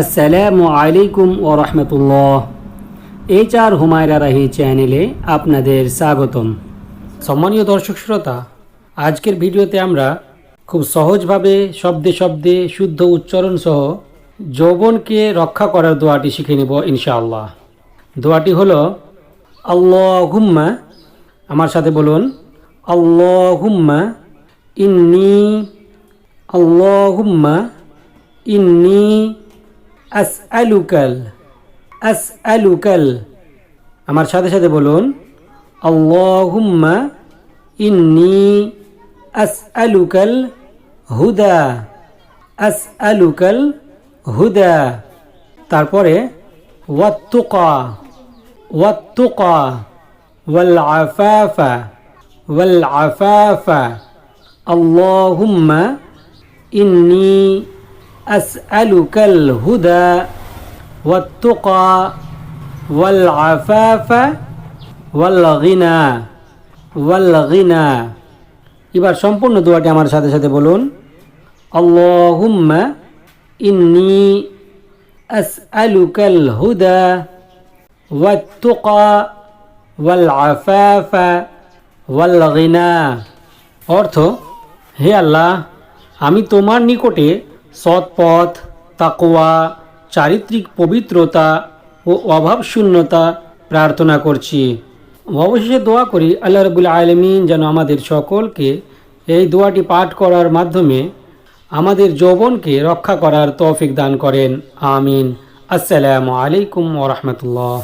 আসসালামু আলাইকুম ও রহমতুল্লাহ। এইচ আর হুমায়রা রাহি চ্যানেলে আপনাদের স্বাগতম। সম্মানীয় দর্শক শ্রোতা, আজকের ভিডিওতে আমরা খুব সহজভাবে শব্দে শব্দে শুদ্ধ উচ্চারণ সহ যৌবনকে রক্ষা করার দোয়াটি শিখে নেব ইনশাআল্লাহ। দোয়াটি হলো, আল্লাহুম্মা আমার সাথে বলুন, আল্লাহুম্মা ইন্নি আল্লাহুম্মা ইন্নি আস আলুকাল আস আলুকাল আমার সাথে সাথে বলুন, আল্লাহুম্মা ইন্নি আস আলুকাল হুদা আস আলুকাল হুদা। তারপরে, ওয়াত্তুকা ওয়াত্তুকা ওয়াল আফাফা ওয়াল আফাফা আল্লাহুম্মা ইন্নি أسألك الهدى والتقى والعفاف والغنى والغنى এবার সম্পূর্ণ দোয়াটি আমার সাথে সাথে বলুন আল্লাহুম্মা ইন্নি আসআলুকাল হুদা ওয়াত্তুকা ওয়াল আফাফা ওয়াল গিনা অর্থ হে আল্লাহ আমি তোমার নিকটে সৎ পথ তাকোয়া চারিত্রিক পবিত্রতা ও অভাবশূন্যতা প্রার্থনা করছি। অবশেষে দোয়া করি, আল্লাহ রবুল আলমিন যেন আমাদের সকলকে এই দোয়াটি পাঠ করার মাধ্যমে আমাদের যৌবনকে রক্ষা করার তৌফিক দান করেন। আমিন। আসসালামু আলাইকুম ওরহমতুল্লাহ